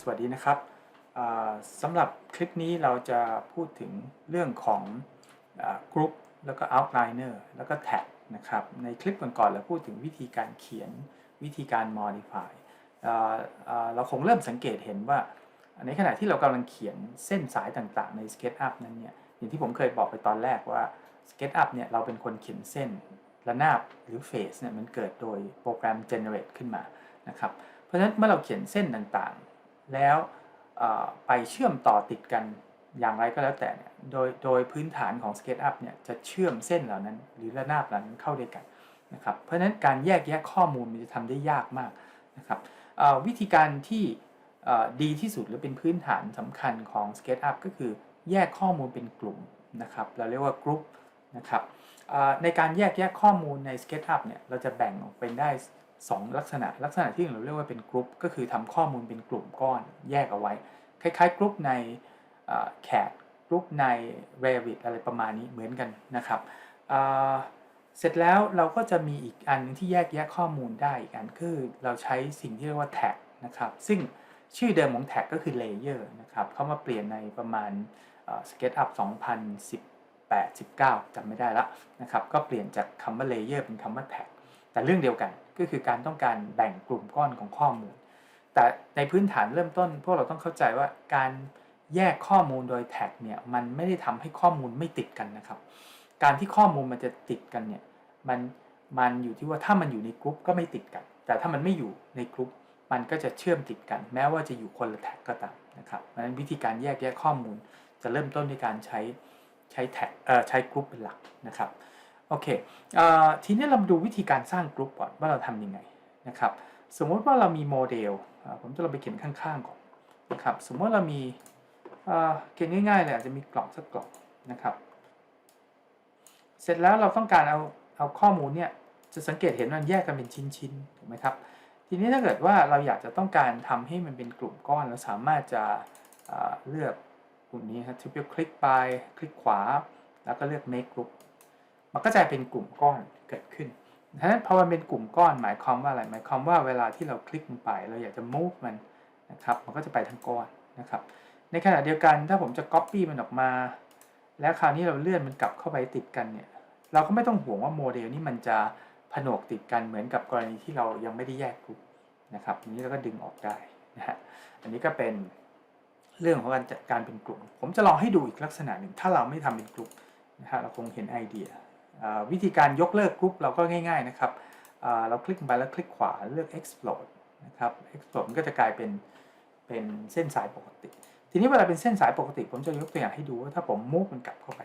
สวัสดีนะครับสำหรับคลิปนี้เราจะพูดถึงเรื่องของกรุ๊ปแล้วก็ outliner แล้วก็ tag นะครับในคลิปก่อนๆเราพูดถึงวิธีการเขียนวิธีการ modify เอ่อเเราคงเริ่มสังเกตเห็นว่า ในขณะที่เรากำลังเขียนเส้นสายต่างๆใน SketchUp นั้นเนี่ยอย่างที่ผมเคยบอกไปตอนแรกว่า SketchUp เนี่ยเราเป็นคนเขียนเส้นระนาบหรือ phase เนี่ยมันเกิดโดยโปรแกรม generate ขึ้นมานะครับ เพราะฉะนั้นเมื่อเราเขียนเส้นต่างๆ แล้วไปเชื่อมต่อติดกันอย่างไรก็แล้วแต่เนี่ยโดยโดยพื้นฐานของ SketchUp เนี่ยจะเชื่อมเส้นเหล่านั้น หรือระนาบเหล่านั้นเข้าด้วยกันนะครับเพราะฉะนั้นการแยกแยะข้อมูลมันจะทำได้ยากมากนะครับวิธีการที่ดีที่สุดหรือเป็นพื้นฐานสำคัญของ SketchUp ก็คือแยกข้อมูลเป็นกลุ่มนะครับเราเรียกว่ากรุ๊ปนะครับในการแยกแยะข้อมูลใน SketchUp เนี่ยเราจะแบ่งออกเป็นได้ 2 ลักษณะ ลักษณะที่เราเรียกว่าเป็นกรุ๊ปก็คือทำข้อมูลเป็นกลุ่มก้อนแยกเอาไว้ คล้ายๆกรุ๊ปในแคดกรุ๊ปใน Revit อะไรประมาณนี้เหมือนกันนะครับเเสร็จแล้วเราก็จะมีอีกอันหนึงที่แยกแยะข้อมูลได้อีกอันคือเราใช้สิ่งที่เรียกว่า tag นะครับซึ่งชื่อเดิมของ tag ก็คือ layer นะครับเข้ามาเปลี่ยนในประมาณเอ่อ SketchUp 2018 19จำไม่ได้ละนะครับก็เปลี่ยนจากคำว่า layer เป็นคำว่า tag แต่เรื่องเดียวกันก็คือการต้องการแบ่งกลุ่มก้อนของข้อมูล แต่ในพื้นฐานเริ่มต้น พวกเราต้องเข้าใจว่าการแยกข้อมูลโดยแท็กเนี่ยมันไม่ได้ทำให้ข้อมูลไม่ติดกันนะครับ การที่ข้อมูลมันจะติดกันเนี่ยมันมันอยู่ที่ว่าถ้ามันอยู่ในกรุ๊ปก็ไม่ติดกัน แต่ถ้ามันไม่อยู่ในกรุ๊ปมันก็จะเชื่อมติดกัน แม้ว่าจะอยู่คนละแท็กก็ตามนะครับเพราะฉะนั้นวิธีการแยกแยะข้อมูล จะเริ่มต้นด้วยการใช้ใช้แท็กเอ่อใช้กรุ๊ปเป็นหลักนะครับ โอเคอทีนี้เราดูวิธีการสร้างกลุ่มก่อนว่าเราทำยังไงนะครับ สมมติว่าเรามีโมเดล ผมจะลองไปเขียนข้างๆก่อนนะครับ สมมติเรามีเขียนง่ายๆเลยอาจจะมีกล่องสักกล่องนะครับ เสร็จแล้วเราต้องการเอาเอาข้อมูลเนี่ยจะสังเกตเห็นมันแยกกันเป็นชิ้นๆถูกไหมครับ ทีนี้ถ้าเกิดว่าเราอยากจะต้องการทำให้มันเป็นกลุ่มก้อนเราสามารถจะเเลือกกลุ่มนี้ครับทิปเปิลคลิกไปคลิกขวา แล้วก็เลือก make group มันก็จะเป็นกลุ่มก้อนเกิดขึ้นดังนั้นพอมันเป็นกลุ่มก้อนหมายความว่าอะไร หมายความว่าเวลาที่เราคลิกลงไป เราอยากจะ move มันนะครับ มันก็จะไปทั้งก้อนนะครับ ในขณะเดียวกันถ้าผมจะ copy มันออกมา แล้วคราวนี้เราเลื่อนมันกลับเข้าไปติดกันเนี่ย เราก็ไม่ต้องห่วงว่าโมเดลนี้มันจะผนวกติดกันเหมือนกับกรณีที่เรายังไม่ได้แยกกลุ่มนะครับอันนี้เราก็ดึงออกได้นะฮะ อันนี้ก็เป็นเรื่องของการจัดการเป็นกลุ่ม ผมจะลองให้ดูอีกลักษณะหนึ่ง ถ้าเราไม่ทำเป็นกลุ่มนะฮะ เราคงเห็นไอเดีย วิธีการยกเลิกกรุ๊ปเราก็ง่าย ๆนะครับ เราคลิกไปแล้วคลิกขวาเลือก explode นะครับ explode มันก็จะกลายเป็นเป็นเส้นสายปกติ ทีนี้เวลาเป็นเส้นสายปกติ ผมจะยกตัวอย่างให้ดูว่าถ้าผม move มันกลับเข้าไป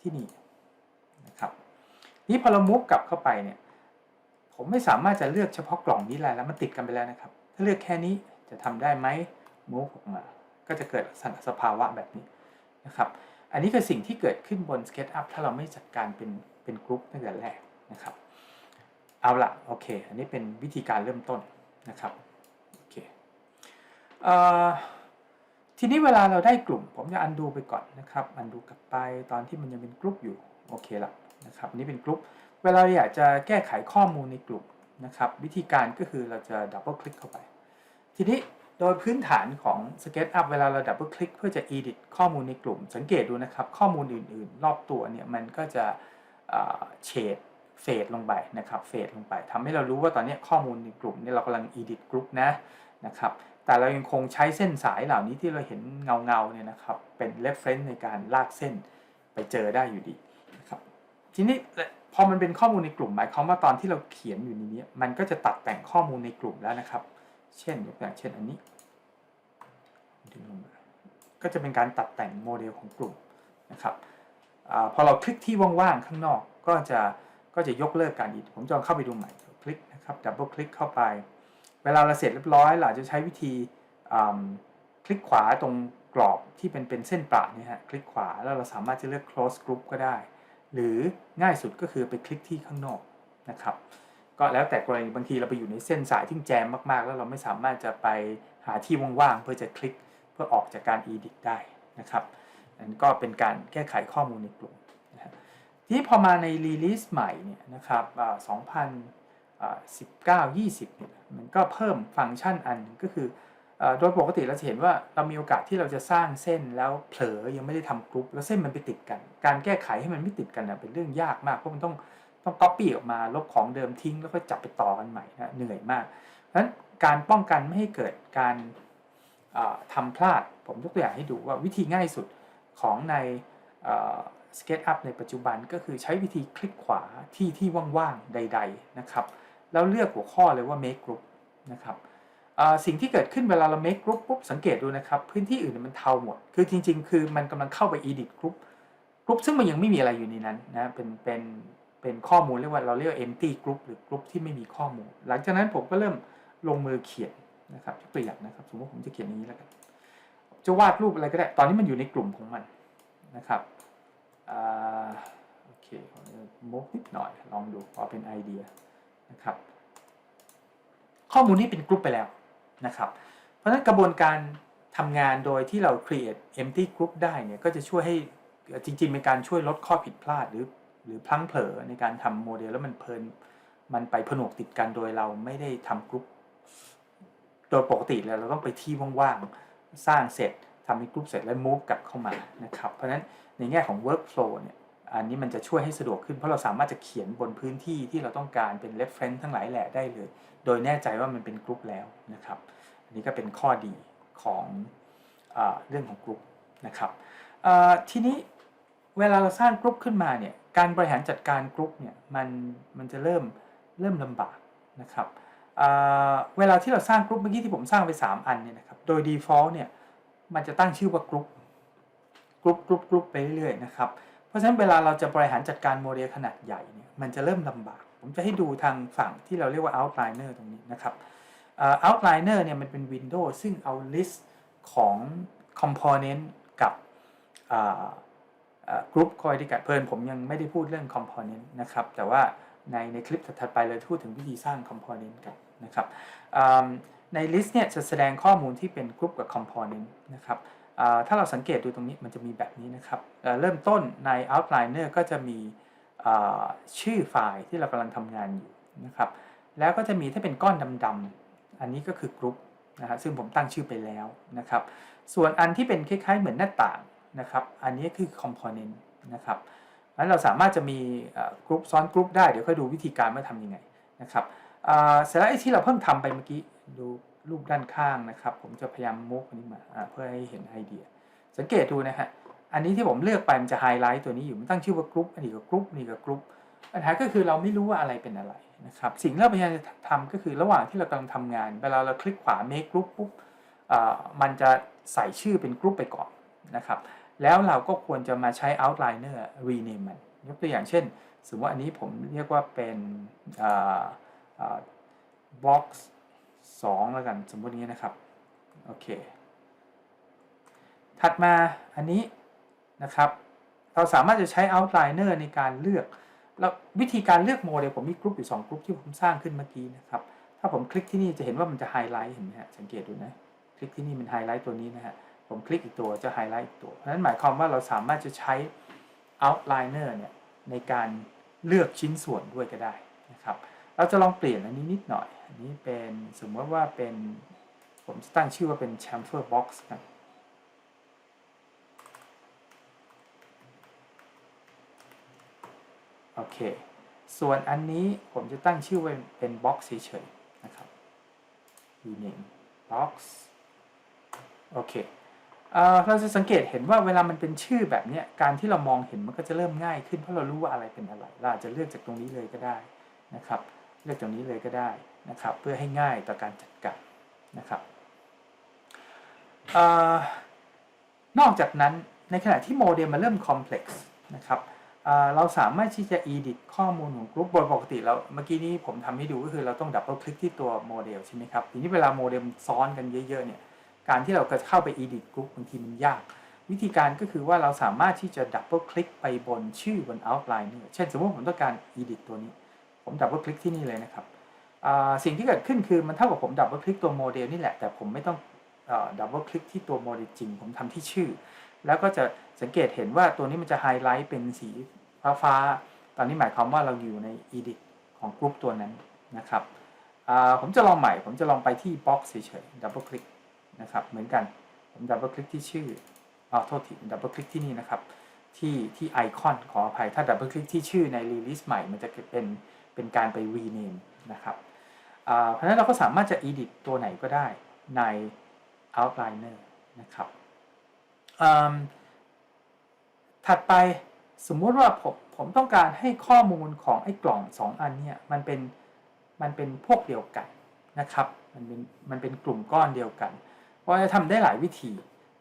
ที่นี่นะครับนี่พอเรา move กลับเข้าไปเนี่ยผมไม่สามารถจะเลือกเฉพาะกล่องนี้แล้วมันติดกันไปแล้วนะครับ ถ้าเลือกแค่นี้จะทำได้ไหม move ออกมา ก็จะเกิดสภาวะแบบนี้นะครับ อันนี้คือสิ่งที่เกิดขึ้นบน SketchUp ถ้าเราไม่จัดการเป็น เป็นกรุ๊ปตั้งแต่แรกนะครับ เอาละโอเค อันนี้เป็นวิธีการเริ่มต้นนะครับโอเคเอ่อทีนี้เวลาเราได้กลุ่ม ผมจะอันดูไปก่อนนะครับ อันดูกลับไปตอนที่มันยังเป็นกลุ่มอยู่โอเคละนะครับอันนี้เป็นกลุ่มเวลาเราอยากจะแก้ไขข้อมูลในกลุ่มนะครับ วิธีการก็คือเราจะดับเบิลคลิกเข้าไป ทีนี้โดยพื้นฐานของ SketchUp เวลาเราดับเบิลคลิกเพื่อจะ edit ข้อมูลในกลุ่ม สังเกตดูนะครับ ข้อมูลอื่น ๆ รอบตัวเนี่ยมันก็จะ เฉดเฟดลงไปนะครับเฟดลงไปทำให้เรารู้ว่าตอนนี้ข้อมูลในกลุ่มนี่เรากำลัง edit group นะนะครับแต่เรายังคงใช้เส้นสายเหล่านี้ที่เราเห็นเงาเงาเนี่ยนะครับเป็น reference ในการลากเส้นไปเจอได้อยู่ดีนะครับทีนี้พอมันเป็นข้อมูลในกลุ่มหมายความว่าตอนที่เราเขียนอยู่ในนี้มันก็จะตัดแต่งข้อมูลในกลุ่มแล้วนะครับ เช่นยกตัวอย่างเช่นอันนี้ดึงลงมาก็จะเป็นการตัดแต่งโมเดลของกลุ่มนะครับ พอเราคลิกที่ว่างๆข้างนอกก็จะก็จะยกเลิกการอีดผมจะเข้าไปดูใหม่คลิกนะครับดับเบิลคลิกเข้าไป เวลาเราเสร็จเรียบร้อยเราจะใช้วิธีคลิกขวาตรงกรอบที่เป็นเป็นเส้นประนี่ฮะคลิกขวาแล้วเราสามารถจะเลือก close group ก็ได้ หรือง่ายสุดก็คือไปคลิกที่ข้างนอกนะครับก็แล้วแต่กรณีบางทีเราไปอยู่ในเส้นสายที่แจมมากๆ แล้วเราไม่สามารถจะไปหาที่ว่างๆเพื่อจะคลิกเพื่อออกจากการ edit ได้นะครับ นั่นก็เป็นการแก้ไขข้อมูลในกลุ่มนะทีนี้พอมาใน release ใหม่เนี่ยนะครับ2019 20เนี่ยมันก็เพิ่มฟังก์ชันอันก็คือโดยปกติเราจะเห็นว่าเรามีโอกาสที่เราจะสร้างเส้นแล้วเผลอยังไม่ได้ทำกรุ๊ปแล้วเส้นมันไปติดกัน การแก้ไขให้มันไม่ติดกันเป็นเรื่องยากมากเพราะมันต้องต้องก๊อปปี้ออกมาลบของเดิมทิ้งแล้วก็จับไปต่อกันใหม่นะเหนื่อยมากเพราะฉะนั้นการป้องกันไม่ให้เกิดการเอ่อทำพลาด ผมยกตัวอย่างให้ดูว่าวิธีง่ายสุด ของในสเก็ตอัพในปัจจุบันก็คือใช้วิธีคลิกขวาที่ที่ว่างๆใด ๆนะครับ แล้วเลือกหัวข้อเลยว่า make group นะครับสิ่งที่เกิดขึ้นเวลาเรา make group ปุ๊บสังเกตดูนะครับ พื้นที่อื่นมันเทาหมด คือจริง ๆ คือมันกำลังเข้าไป edit group group ซึ่งมันยังไม่มีอะไรอยู่ในนั้นนะเป็นเป็นเป็นข้อมูลเรียกว่าเราเรียกว่า empty group หรือ group ที่ไม่มีข้อมูล หลังจากนั้นผมก็เริ่มลงมือเขียนนะครับยกตัวอย่างนะครับ สมมติผมจะเขียนอย่างนี้แล้วกัน จะวาดรูปอะไรก็ได้ ตอนนี้มันอยู่ในกลุ่มของมันนะครับอโอเคผมจะมุกนิดหน่อย ลองดูพอเป็นไอเดียนะครับ ข้อมูลนี้เป็นกลุ่มไปแล้วนะครับ เพราะฉะนั้นกระบวนการทำงานโดยที่เรา create empty group ได้เนี่ยก็จะช่วยให้จริงๆเป็นการช่วยลดข้อผิดพลาดหรือหรือพลั้งเผลอในการทำโมเดลแล้วมันเพลินมันไปผนวกติดกันโดยเราไม่ได้ทำกลุ่มโดยปกติแล้วเราต้องไปที่ว่างๆ สร้างเสร็จทำเป็นกลุ่มเสร็จแล้ว move กลับเข้ามานะครับ เพราะฉะนั้นในแง่ของ workflow เนี่ยอันนี้มันจะช่วยให้สะดวกขึ้นเพราะเราสามารถจะเขียนบนพื้นที่ที่เราต้องการเป็น reference ทั้งหลายแหล่ได้เลย โดยแน่ใจว่ามันเป็นกลุ่มแล้วนะครับ อันนี้ก็เป็นข้อดีของเอเรื่องของกลุ่มนะครับทีนี้เวลาเราสร้างกลุ่มขึ้นมาเนี่ยการบริหารจัดการกลุ่มเนี่ยมันมันจะเริ่มเริ่มลำบากนะครับ เวลาที่เราสร้างกลุ่มเมื่อกี้ที่ผมสร้างไป 3 อันเนี่ยนะครับโดย default เนี่ยมันจะตั้งชื่อว่ากลุ่มกลุ่มกลุ่มกลุ่มไปเรื่อยๆนะครับเพราะฉะนั้นเวลาเราจะบริหารจัดการโมเดลขนาดใหญ่เนี่ยมันจะเริ่มลำบาก ผมจะให้ดูทางฝั่งที่เราเรียกว่า outliner ตรงนี้นะครับ outliner เนี่ยมันเป็น Windows ซึ่งเอา list ของ component กับ uh, uh, group คอยที่กัดเพลินผมยังไม่ได้พูดเรื่อง component นะครับ แต่ว่าในในคลิปถัดไปเลยพูดถึงวิธีสร้าง component กัน นะครับใน list เนี่ยจะแสดงข้อมูลที่เป็น group กับ component นะครับถ้าเราสังเกตดูตรงนี้มันจะมีแบบนี้นะครับเริ่มต้นใน outliner ก็จะมีชื่อไฟล์ที่เรากำลังทำงานอยู่นะครับแล้วก็จะมีถ้าเป็นก้อนดำๆอันนี้ก็คือกรุ๊ปนะฮะซึ่งผมตั้งชื่อไปแล้วนะครับ ส่วนอันที่เป็นคล้ายๆเหมือนหน้าต่างนะครับ อันนี้คือ component นะครับงั้นเราสามารถจะมีกรุ๊ปซ้อนกรุ๊ปได้ เดี๋ยวค่อยดูวิธีการว่าทำยังไงนะครับ เสร็จแล้วไอ้ที่เราเพิ่งทำไปเมื่อกี้ดูรูปด้านข้างนะครับ ผมจะพยายามมุกอันนี้มาเพื่อให้เห็นไอเดีย สังเกตดูนะฮะอันนี้ที่ผมเลือกไปมันจะไฮไลท์ตัวนี้อยู่มันตั้งชื่อว่ากรุ๊ปอันนี้ก็กรุ๊ปนี่ก็กรุ๊ปปัญหาก็คือเราไม่รู้ว่าอะไรเป็นอะไรนะครับสิ่งที่เราพยายามจะทำก็คือระหว่างที่เรากำลังทำงานเวลาเราคลิกขวา make group ปุ๊บมันจะใส่ชื่อเป็นกรุ๊ปไปก่อนนะครับแล้วเราก็ควรจะมาใช้ outliner rename มันยกตัวอย่างเช่น สมมติว่าอันนี้ผมเรียกว่าเป็น box 2แล้วกันสมมตินี้นะครับ โอเค ถัดมาอันนี้นะครับ เราสามารถจะใช้ outliner ในการเลือก แล้ววิธีการเลือกโมเดลผมมีกรุ๊ปอยู่ 2กรุ๊ปที่ผมสร้างขึ้นเมื่อกี้นะครับ ถ้าผมคลิกที่นี่จะเห็นว่ามันจะไฮไลท์เห็นไหมฮะสังเกตดูนะ คลิกที่นี่มันไฮไลท์ตัวนี้นะฮะ ผมคลิกอีกตัวจะไฮไลท์อีกตัว เพราะฉะนั้นหมายความว่าเราสามารถจะใช้ outliner เนี่ยในการเลือกชิ้นส่วนด้วยก็ได้นะครับ เราจะลองเปลี่ยนอันนี้นิดหน่อย อันนี้เป็นสมมติว่าเป็น ผมตั้งชื่อว่าเป็น chamfer box นะโอเค ส่วนอันนี้ผมจะตั้งชื่อไว้เป็น box เฉยๆนะครับ rename box โอเคเเราจะสังเกตเห็นว่าเวลามันเป็นชื่อแบบนี้การที่เรามองเห็นมันก็จะเริ่มง่ายขึ้นเพราะเรารู้ว่าอะไรเป็นอะไรเราอาจจะเลือกจากตรงนี้เลยก็ได้นะครับ เลือกตรงนี้เลยก็ได้นะครับ เพื่อให้ง่ายต่อการจัดการนะครับนอกจากนั้นในขณะที่โมเดลมันเริ่มคอมเพล็กซ์นะครับเราสามารถที่จะ edit ข้อมูลของกรุ๊ปโดยปกติแล้วเมื่อกี้นี้ผมทำให้ดูก็คือเราต้องดับเบิลคลิกที่ตัวโมเดลใช่ไหมครับทีนี้เวลาโมเดลซ้อนกันเยอะๆเนี่ยการที่เราจะเข้าไป edit กรุ๊ปบางทีมันยาก วิธีการก็คือว่าเราสามารถที่จะดับเบิลคลิกไปบนชื่อบน outline นี่เช่นสมมติผมต้องการ edit ตัวนี้ ผมดับเบิลคลิกที่นี่เลยนะครับสิ่งที่เกิดขึ้นคือมันเท่ากับผมดับเบิลคลิกตัวโมเดลนี่แหละ แต่ผมไม่ต้องดับเบิลคลิกที่ตัวโมเดลจริง ผมทำที่ชื่อ แล้วก็จะสังเกตเห็นว่าตัวนี้มันจะไฮไลท์เป็นสีฟ้าฟาตอนนี้หมายความว่าเราอยู่ใน edit ของกรุ๊ปตัวนั้นนะครับผมจะลองใหม่ ผมจะลองไปที่ box เฉยๆดับเบิลคลิกนะครับ เหมือนกัน ผมดับเบิลคลิกที่ชื่ออ๋อโทษทีดับเบิลคลิกที่นี่นะครับ ที่ที่ไอคอนขออภัย ถ้าดับเบิลคลิกที่ชื่อในรีลิสใหม่ มันจะเป็น เป็นการไป rename นะครับเพราะฉะนั้นเราก็สามารถจะ edit ตัวไหนก็ได้ใน outliner นะครับถัดไปสมมุติว่าผมผมต้องการให้ข้อมูลของไอ้กล่อง 2 อันเนี่ยมันเป็นมันเป็นพวกเดียวกันนะครับมันเป็นมันเป็นกลุ่มก้อนเดียวกันเพราะจะทำได้หลายวิธี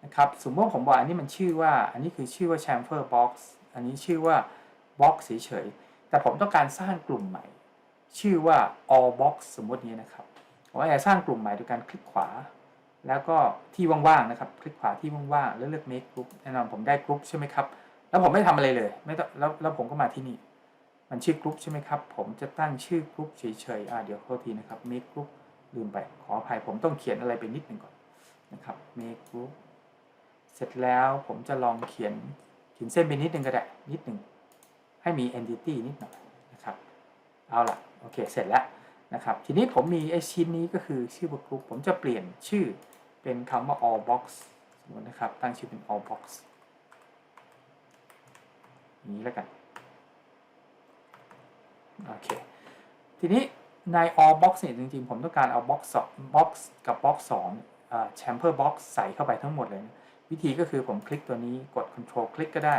นะครับสมมติผมบอกอันนี้มันชื่อว่า อันนี้คือชื่อว่า chamfer box อันนี้ชื่อว่า box เฉยๆ แต่ผมต้องการสร้างกลุ่มใหม่ ชื่อว่า all box สมมตินี้นะครับผมจะสร้างกลุ่มใหม่โดยการคลิกขวา แล้วก็ที่ว่างๆนะครับ คลิกขวาที่ว่างๆแล้วเลือก make group แน่นอนผมได้กรุ๊ปใช่ไหมครับ แล้วผมไม่ทำอะไรเลยไม่ต้องแล้วแล้วผมก็มาที่นี่ มันชื่อกรุ๊ปใช่ไหมครับ ผมจะตั้งชื่อกรุ๊ปเฉยๆอ่าเดี๋ยวโทษทีนะครับ make group ลืมไปขออภัยผมต้องเขียนอะไรไปนิดหนึ่งก่อนนะครับ make group เสร็จแล้วผมจะลองเขียนเขียนเส้นไปนิดหนึ่งก็ได้นิดหนึ่ง ให้มี entity นิดหน่อยนะครับเอาละโอเคเสร็จแล้วนะครับทีนี้ผมมีไอชิ้นนี้ก็คือชื่อ group ผมจะเปลี่ยนชื่อเป็นคำว่า all box สมมตินะครับตั้งชื่อเป็น all box นี้แล้วกันโอเคทีนี้ใน all box เนี่ยจริงๆ ผมต้องการเอา box 2 box กับ box 2อ่า chamfer box ใส่เข้าไปทั้งหมดเลยนะวิธีก็คือผมคลิกตัวนี้กด control คลิกก็ได้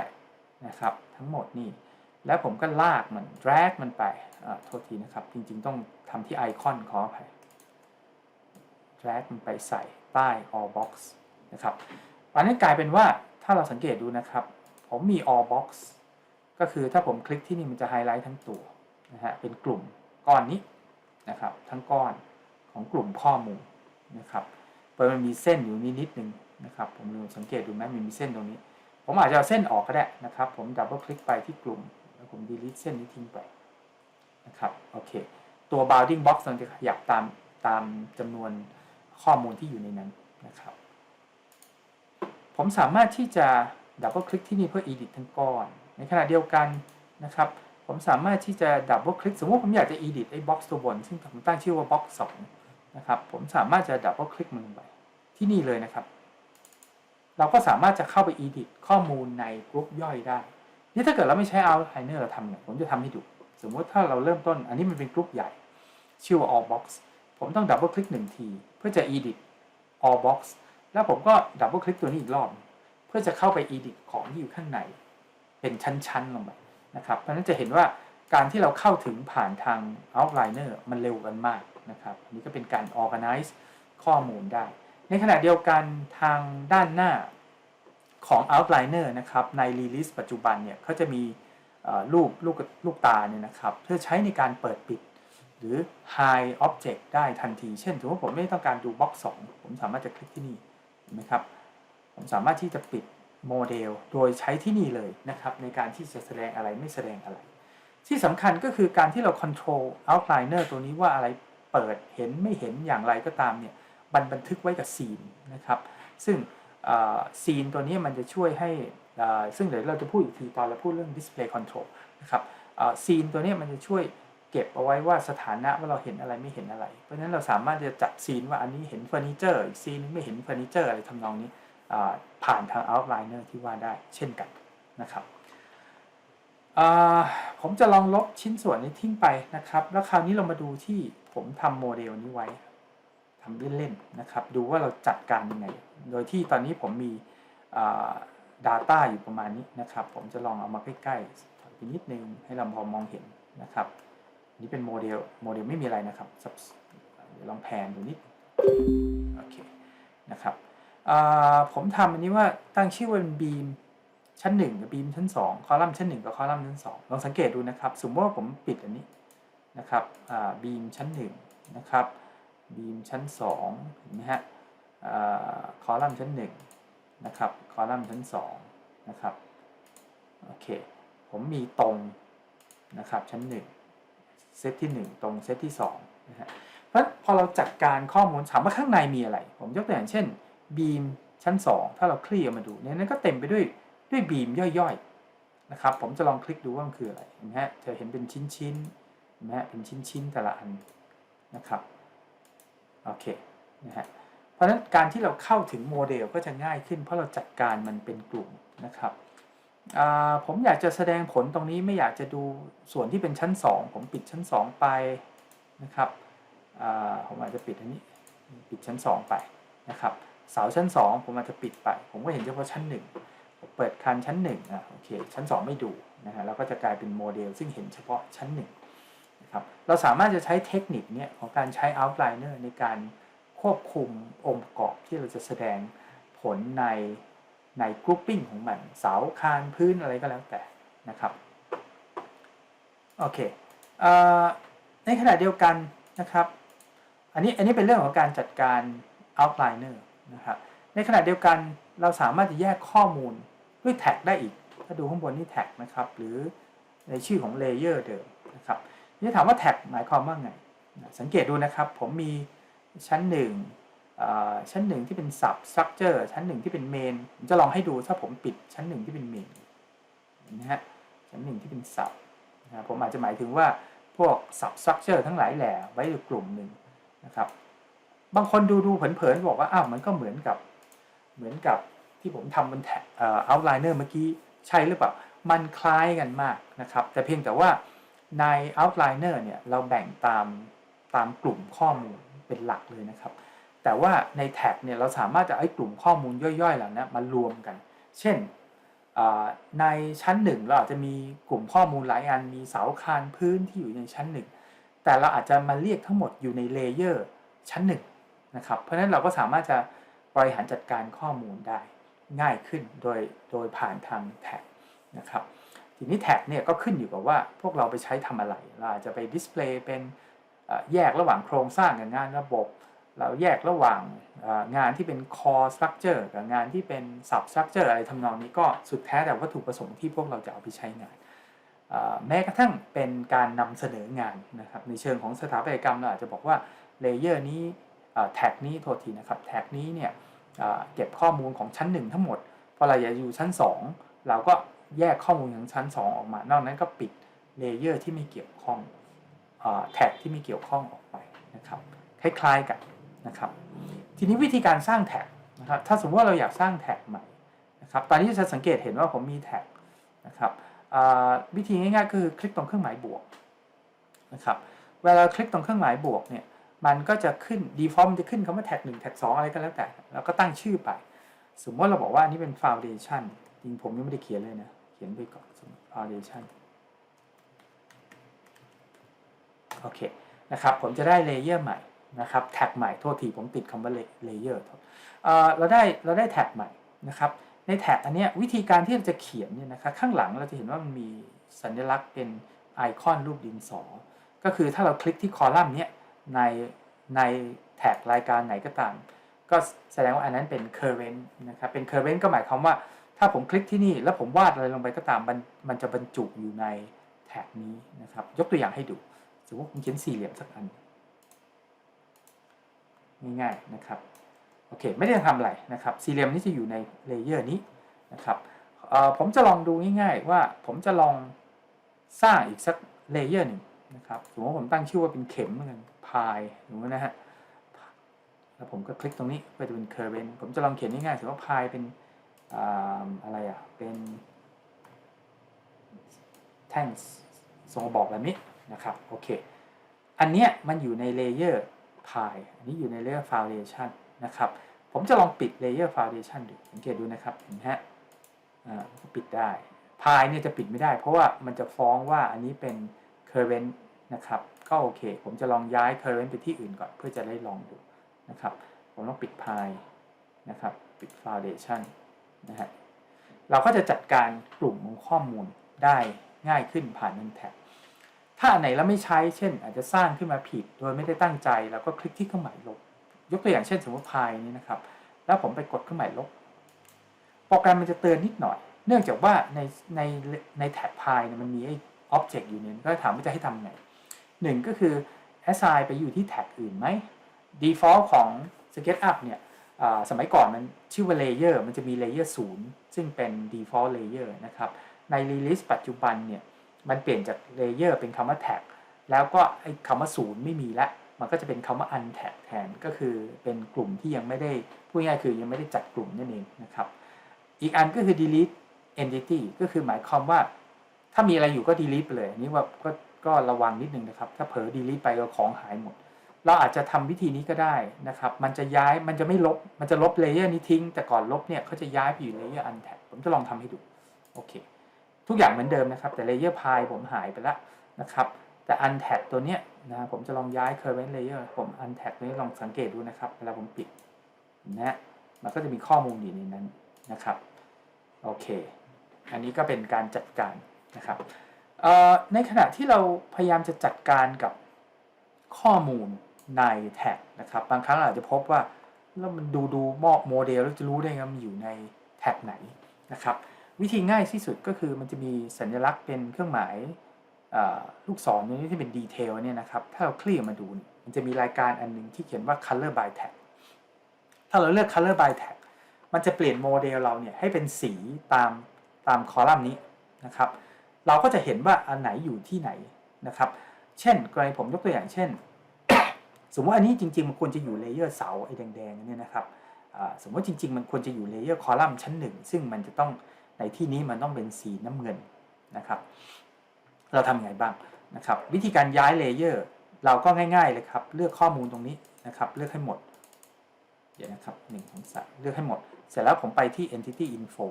นะครับ ทั้งหมดนี่ แล้วผมก็ลากมัน drag มันไปโทษทีนะครับ จริงๆต้องทำที่ไอคอนขออภัย drag มันไปใส่ใต้ all box นะครับอันนี้กลายเป็นว่าถ้าเราสังเกตดูนะครับ ผมมี all box ก็คือถ้าผมคลิกที่นี่มันจะไฮไลท์ทั้งตัวนะฮะเป็นกลุ่มก้อนนี้นะครับ ทั้งก้อนของกลุ่มข้อมูลนะครับเปิดมันมีเส้นอยู่นิดนิดนึงนะครับผมลองสังเกตดูไหมมันมีเส้นตรงนี้ ผมอาจจะเอาเส้นออกก็ได้นะครับ ผมดับเบิลคลิกไปที่กลุ่ม ผมดีลิทเส้นนี้ทิ้งไปนะครับโอเคตัว bounding box มันจะขยับตามตามจำนวนข้อมูลที่อยู่ในนั้นนะครับ ผมสามารถที่จะดับเบิลคลิกที่นี่เพื่อ edit ทั้งก้อน ในขณะเดียวกันนะครับ ผมสามารถที่จะดับเบิลคลิกสมมติผมอยากจะ edit ไอ้ box ตัวบน ซึ่งผมตั้งชื่อว่า box 2นะครับ ผมสามารถจะดับเบิลคลิกมันลงไปที่นี่เลยนะครับ เราก็สามารถจะเข้าไป edit ข้อมูลในกรุ๊ปย่อยได้ นี่ถ้าเกิดเราไม่ใช้ outliner เราทำเนี่ยผมจะทำให้ดู สมมติถ้าเราเริ่มต้น อันนี้มันเป็นกรุ๊ปใหญ่ ชื่อว่า all box ผมต้องดับเบิลคลิกหนึ่งที เพื่อจะ edit all box แล้วผมก็ดับเบิลคลิกตัวนี้อีกรอบ เพื่อจะเข้าไป edit ของที่อยู่ข้างใน เป็นชั้นๆลงไปนะครับ เพราะฉะนั้นจะเห็นว่าการที่เราเข้าถึงผ่านทาง outliner มันเร็วกันมากนะครับอันนี้ก็เป็นการ organize ข้อมูลได้ ในขณะเดียวกันทางด้านหน้า ของ outliner นะครับใน release ปัจจุบันเนี่ยเขาจะมีรูปลูกลูกตาเนี่ยนะครับเพื่อใช้ในการเปิดปิด หรือ hide object ได้ทันที เช่นถือว่าผมไม่ต้องการดู box 2ผมสามารถจะคลิกที่นี่เห็นไหมครับ ผมสามารถที่จะปิดโมเดลโดยใช้ที่นี่เลยนะครับในการที่จะแสดงอะไรไม่แสดงอะไร ที่สำคัญก็คือการที่เรา control outliner ตัวนี้ว่าอะไรเปิดเห็นไม่เห็นอย่างไรก็ตามเนี่ยบันบันทึกไว้กับซีนนะครับ ซึ่ง ซีนตัวนี้มันจะช่วยให้ซึ่งเดี๋ยวเราจะพูดอีกทีตอนเราพูดเรื่อง display control นะครับซีนตัวนี้มันจะช่วยเก็บเอาไว้ว่าสถานะว่าเราเห็นอะไรไม่เห็นอะไร เพราะฉะนั้นเราสามารถจะจัดซีนว่าอันนี้เห็นเฟอร์นิเจอร์อีกซีนนึงไม่เห็นเฟอร์นิเจอร์อะไรทำนองนี้ผ่านทาง outliner ที่ว่าได้เช่นกันนะครับผมจะลองลบชิ้นส่วนนี้ทิ้งไปนะครับ แล้วคราวนี้เรามาดูที่ผมทำโมเดลนี้ไว้ ทำเล่นๆนะครับ ดูว่าเราจัดการยังไง โดยที่ตอนนี้ผมมี Data อยู่ประมาณนี้นะครับ ผมจะลองเอามาใกล้ๆอีนิดนึงให้เราพอมองเห็นนะครับนี่เป็นโมเดลโมเดลไม่มีอะไรนะครับลองแพนดูนิดโอเคนะครับผมทำอันนี้ว่าตั้งชื่อว่าเป็นบีมชั้น1กับบีมชั้น 2 คอลัมน์ชั้น 1 กับคอลัมน์ชั้น 2 ลองสังเกตดูนะครับ สมมติว่าผมปิดอันนี้นะครับบีมชั้น1นะครับ บีมชั้น2เห็นไหมฮะคอลัมน์ชั้น1นะครับคอลัมน์ชั้น2นะครับโอเคผมมีตรงนะครับชั้น 1 เซตที่ 1 ตรงเซตที่2นะฮะเพราะพอเราจัดการข้อมูลถามว่าข้างในมีอะไร ผมยกตัวอย่างเช่นบีมชั้น 2 ถ้าเราคลี่ออกมาดูเนี่ยนั้นก็เต็มไปด้วยด้วยบีมย่อยๆนะครับผมจะลองคลิกดูว่ามันคืออะไรเห็นไหมฮะจะเห็นเป็นชิ้นๆเห็นไหมฮะเป็นชิ้นๆแต่ละอันนะครับ โอเคนะฮะเพราะฉะนั้นการที่เราเข้าถึงโมเดลก็จะง่ายขึ้น เพราะเราจัดการมันเป็นกลุ่มนะครับผมอยากจะแสดงผลตรงนี้ไม่อยากจะดูส่วนที่เป็นชั้น 2 ผมปิดชั้น 2 ไปนะครับผมอาจจะปิดอันนี้ปิดชั้น 2 ไปนะครับเสาชั้น 2 ผมอาจจะปิดไป ผมก็เห็นเฉพาะชั้น1เปิดคันชั้น1อะโอเคชั้น 2 ไม่ดูนะฮะแล้วก็จะกลายเป็นโมเดลซึ่งเห็นเฉพาะชั้น 1 นะครับเราสามารถจะใช้เทคนิคเนี้ยของการใช้ outliner ในการควบคุมองค์ประกอบที่เราจะแสดงผลในใน grouping ของมันเสาคานพื้นอะไรก็แล้วแต่นะครับโอเคในขณะเดียวกันนะครับอันนี้อันนี้เป็นเรื่องของการจัดการ outliner นะครับในขณะเดียวกันเราสามารถจะแยกข้อมูลด้วยแท็กได้อีก ถ้าดูข้างบนนี่แท็กนะครับ หรือในชื่อของ layer เดิมนะครับ นี่ถามว่าแท็กหมายความว่าไง สังเกตดูนะครับผมมีชั้นหนึ่งชั้นหนึ่งที่เป็น sub structure ชั้นหนึ่งที่เป็น main ผมจะลองให้ดูถ้าผมปิดชั้นหนึ่งที่เป็น main นะฮะชั้นหนึ่งที่เป็น sub นะผมอาจจะหมายถึงว่าพวก sub structure ทั้งหลายแหล่ไว้อยู่กลุ่มหนึ่งนะครับบางคนดูดูเผินๆบอกว่าอ้าวมันก็เหมือนกับเหมือนกับที่ผมทำบนแท็กเอ่อ outliner เมื่อกี้ใช่หรือเปล่า มันคล้ายกันมากนะครับ แต่เพียงแต่ว่า ใน outliner เนี่ยเราแบ่งตามตามกลุ่มข้อมูลเป็นหลักเลยนะครับ แต่ว่าในแท็กเนี่ยเราสามารถจะไอ้กลุ่มข้อมูลย่อยๆเหล่านี้มารวมกัน เช่นในชั้นหนึ่งเราอาจจะมีกลุ่มข้อมูลหลายอันมีเสาคานพื้นที่อยู่ในชั้นหนึ่งแต่เราอาจจะมาเรียกทั้งหมดอยู่ในเลเยอร์ชั้นหนึ่งนะครับเพราะฉะนั้นเราก็สามารถจะบริหารจัดการข้อมูลได้ง่ายขึ้นโดยโดยผ่านทางแท็กนะครับ ทีนี้แท็กเนี่ยก็ขึ้นอยู่กับว่าพวกเราไปใช้ทำอะไร เราอาจจะไปดิสเพลย์เป็นแยกระหว่างโครงสร้างกับงานระบบ เราแยกระหว่างงานที่เป็น core structure กับงานที่เป็น sub structure อะไรทำนองนี้ก็สุดแท้แต่วัตถุประสงค์ที่พวกเราจะเอาไปใช้งานแม้กระทั่งเป็นการนำเสนองานนะครับในเชิงของสถาปัตยกรรมเราอาจจะบอกว่าเลเยอร์นี้แท็กนี้โทษทีนะครับแท็กนี้เนี่ยเอ่อเก็บข้อมูลของชั้น 1 ทั้งหมดพอเราอยากอยู่ชั้น 2 เราก็ แยกข้อมูลของชั้น 2 ออกมา นอกนั้นก็ปิดเลเยอร์ที่ไม่เกี่ยวข้องแท็กที่ไม่เกี่ยวข้องออกไปนะครับคล้ายๆกันนะครับ ทีนี้วิธีการสร้างแท็กนะครับถ้าสมมติว่าเราอยากสร้างแท็กใหม่นะครับตอนนี้จะสังเกตเห็นว่าผมมีแท็กนะครับวิธีง่ายๆก็คือคลิกตรงเครื่องหมายบวกนะครับเวลาคลิกตรงเครื่องหมายบวกเนี่ยมันก็จะขึ้น default มันจะขึ้นคำว่าแท็ก1แท็ก2 อะไรก็แล้วแต่ แล้วก็ตั้งชื่อไป สมมติเราบอกว่าอันนี้เป็น foundation จริงผมยังไม่ได้เขียนเลยนะ เขียนไปก่อน foundation โอเคนะครับผมจะได้เลเยอร์ใหม่นะครับแท็กใหม่โทษทีผมติดคำว่าเลเยอร์เราได้เราได้แท็กใหม่นะครับในแท็กอันนี้วิธีการที่เราจะเขียนเนี่ยนะครับข้างหลังเราจะเห็นว่ามันมีสัญลักษณ์เป็นไอคอนรูปดินสอ ก็คือถ้าเราคลิกที่คอลัมน์เนี้ยในในแท็กรายการไหนก็ตาม ก็แสดงว่าอันนั้นเป็น current นะครับเป็น current ก็หมายความว่า ถ้าผมคลิกที่นี่แล้วผมวาดอะไรลงไปก็ตามมันมันจะบรรจุอยู่ในแท็กนี้นะครับ ยกตัวอย่างให้ดูสมมติผมเขียนสี่เหลี่ยมสักอันง่ายๆนะครับโอเคไม่ได้ทำอะไรนะครับ สี่เหลี่ยมนี้จะอยู่ในเลเยอร์นี้นะครับผมจะลองดูง่ายๆว่าผมจะลองสร้างอีกสักเลเยอร์หนึ่งนะครับสมมติผมตั้งชื่อว่าเป็นเข็มเหมือนกันพายสมมตินะฮะแล้วผมก็คลิกตรงนี้ก็จะเป็น current ผมจะลองเขียนง่ายๆสมมติว่าพายเป็น อะไรอะ เป็นแท่งทรงกระบอกแบบนี้นะครับโอเคอันเนี้ยมันอยู่ในเลเยอร์พายอันนี้อยู่ในเลเยอร์ foundation นะครับ ผมจะลองปิดเลเยอร์ foundation ดูสังเกตดูนะครับเห็นไหมฮะปิดได้พายเนี่ยจะปิดไม่ได้ เพราะว่ามันจะฟ้องว่าอันนี้เป็น current นะครับ ก็โอเค ผมจะลองย้าย current ไปที่อื่นก่อน เพื่อจะได้ลองดูนะครับ ผมต้องปิดพายนะครับ ปิด foundation นะฮะเราก็จะจัดการกลุ่มของข้อมูลได้ง่ายขึ้นผ่านหนึ่งแท็บถ้าอันไหนเราไม่ใช้ เช่น อาจจะสร้างขึ้นมาผิด โดยไม่ได้ตั้งใจเราก็คลิกที่เครื่องหมายลบ ยกตัวอย่างเช่นสมมติพายนี้นะครับ แล้วผมไปกดเครื่องหมายลบ โปรแกรมมันจะเตือนนิดหน่อย เนื่องจากว่าในในในแท็บพายเนี่ยมันมีไอ้ object อยู่เนี่ยก็ถามว่าจะให้ทำไงหนึ่งก็คือ assign ไปอยู่ที่แท็กอื่นไหม default ของ SketchUp เนี่ย สมัยก่อนมันชื่อว่า layer มันจะมี layer 0ซึ่งเป็น default layer นะครับ ใน release ปัจจุบันเนี่ย มันเปลี่ยนจาก layer เป็นคำว่า tag แล้วก็ไอ้คำว่าศูนย์ไม่มีละมันก็จะเป็นคำว่า untag แทนก็คือเป็นกลุ่มที่ยังไม่ได้พูดง่ายๆคือยังไม่ได้จัดกลุ่มนั่นเองนะครับ อีกอันก็คือ delete entity ก็คือหมายความว่า ถ้ามีอะไรอยู่ก็ delete ไปเลย อันนี้ว่าก็ก็ระวังนิดนึงนะครับ ถ้าเผลอ delete ไปก็ของหายหมด เราอาจจะทำวิธีนี้ก็ได้นะครับ มันจะย้ายมันจะไม่ลบ มันจะลบเลเยอร์นี้ทิ้ง แต่ก่อนลบเนี่ยเขาจะย้ายไปอยู่เลเยอร์ untag ผมจะลองทำให้ดูโอเคทุกอย่างเหมือนเดิมนะครับ แต่เลเยอร์พายผมหายไปแล้วนะครับแต่ untag ตัวเนี้ยนะผมจะลองย้าย current layer ผม untag ตัวนี้ลองสังเกตดูนะครับเวลาผมปิดนะมันก็จะมีข้อมูลอยู่ในนั้นนะครับโอเค อันนี้ก็เป็นการจัดการนะครับในขณะที่เราพยายามจะจัดการกับข้อมูล ในแท็กนะครับ บางครั้งอาจจะพบว่าแล้วมันดูดูมอโมเดลแล้วจะรู้ได้ไงมันอยู่ในแท็กไหนนะครับ วิธีง่ายที่สุดก็คือมันจะมีสัญลักษณ์เป็นเครื่องหมายลูกศรนี้ที่เป็นดีเทลเนี่ยนะครับ ถ้าเราคลี่มาดู มันจะมีรายการอันหนึงที่เขียนว่า color by tag ถ้าเราเลือก color by tag มันจะเปลี่ยนโมเดลเราเนี่ยให้เป็นสีตามตามคอลัมน์นี้นะครับ เราก็จะเห็นว่าอันไหนอยู่ที่ไหนนะครับ เช่นกรณีผมยกตัวอย่างเช่น สมมติอันนี้จริงๆมันควรจะอยู่เลเยอร์เสาไอ้แดงๆเนี่ยนะครับสมมติจริง ๆ มันควรจะอยู่เลเยอร์คอลัมน์ชั้นหนึ่งซึ่งมันจะต้องในที่นี้มันต้องเป็นสีน้ำเงินนะครับ เราทำยังไงบ้างนะครับ วิธีการย้ายเลเยอร์เราก็ง่ายๆเลยครับ เลือกข้อมูลตรงนี้นะครับ เลือกให้หมด เดี๋ยวนะครับหนึ่งของสามเลือกให้หมด เสร็จแล้วผมไปที่ entity info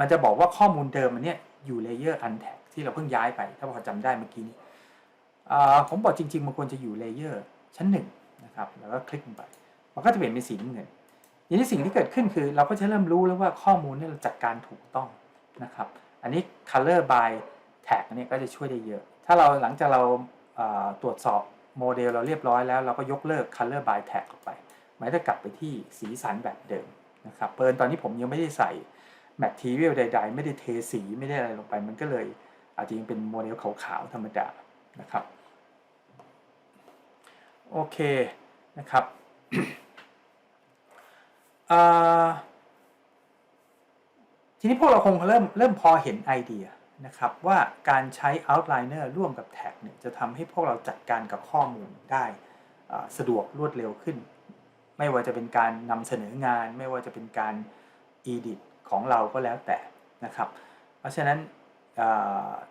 มันจะบอกว่าข้อมูลเดิมมันเนี่ยอยู่ layer untag ที่เราเพิ่งย้ายไป ถ้าพอจำได้เมื่อกี้นี้อ่าผมบอกจริง ๆ มันควรจะอยู่ layer ชั้นหนึ่งนะครับแล้วก็คลิกลงไป มันก็จะเปลี่ยนเป็นสีน้ำเงินทีนี้สิ่งที่เกิดขึ้นคือเราก็จะเริ่มรู้แล้วว่าข้อมูลเนี่ยเราจัดการถูกต้องนะครับ อันนี้ color by tag เนี่ยก็จะช่วยได้เยอะ ถ้าเราหลังจากเราอ่าตรวจสอบโมเดลเราเรียบร้อยแล้วเราก็ยกเลิก color by tag ออกไป หมายถึงกลับไปที่สีสันแบบเดิมนะครับเปินตอนนี้ผมยังไม่ได้ใส่ material ใด ๆ ไม่ได้เทสีไม่ได้อะไรลงไป มันก็เลยอาจจะยังเป็นโมเดลขาวๆธรรมดานะครับ โอเคนะครับทีนี้พวกเราคงเริ่มเริ่มพอเห็นไอเดียนะครับว่าการใช้ outliner ร่วมกับแท็กเนี่ยจะทำให้พวกเราจัดการกับข้อมูลได้สะดวกรวดเร็วขึ้น ไม่ว่าจะเป็นการนำเสนองาน ไม่ว่าจะเป็นการ edit ของเราก็แล้วแต่นะครับ เพราะฉะนั้น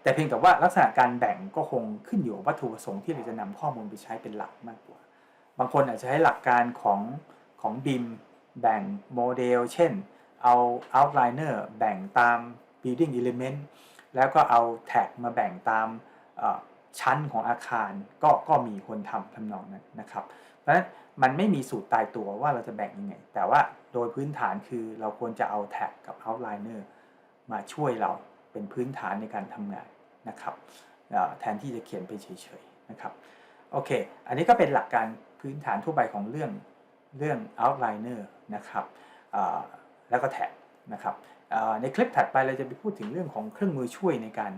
แต่เพียงแต่ว่าลักษณะการแบ่งก็คงขึ้นอยู่กับวัตถุประสงค์ที่เราจะนำข้อมูลไปใช้เป็นหลักมากกว่า บางคนอาจจะใช้หลักการของของ BIM แบ่งโมเดล เช่น เอา outliner แบ่งตาม building element แล้วก็เอาแท็กมาแบ่งตามชั้นของอาคารก็ก็มีคนทำทำนองนั้นนะครับ เพราะฉะนั้นมันไม่มีสูตรตายตัวว่าเราจะแบ่งยังไง แต่ว่าโดยพื้นฐานคือเราควรจะเอาแท็กกับ outliner มาช่วยเรา เป็นพื้นฐานในการทำงานนะครับแทนที่จะเขียนไปเฉยๆนะครับโอเค อันนี้ก็เป็นหลักการพื้นฐานทั่วไปของเรื่องเรื่อง outliner นะครับแล้วก็แท็กนะครับในคลิปถัดไปเราจะไปพูดถึงเรื่องของเครื่องมือช่วยในการ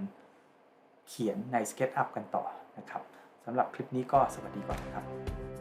เขียนใน SketchUp กันต่อนะครับสำหรับคลิปนี้ก็สวัสดีก่อนครับ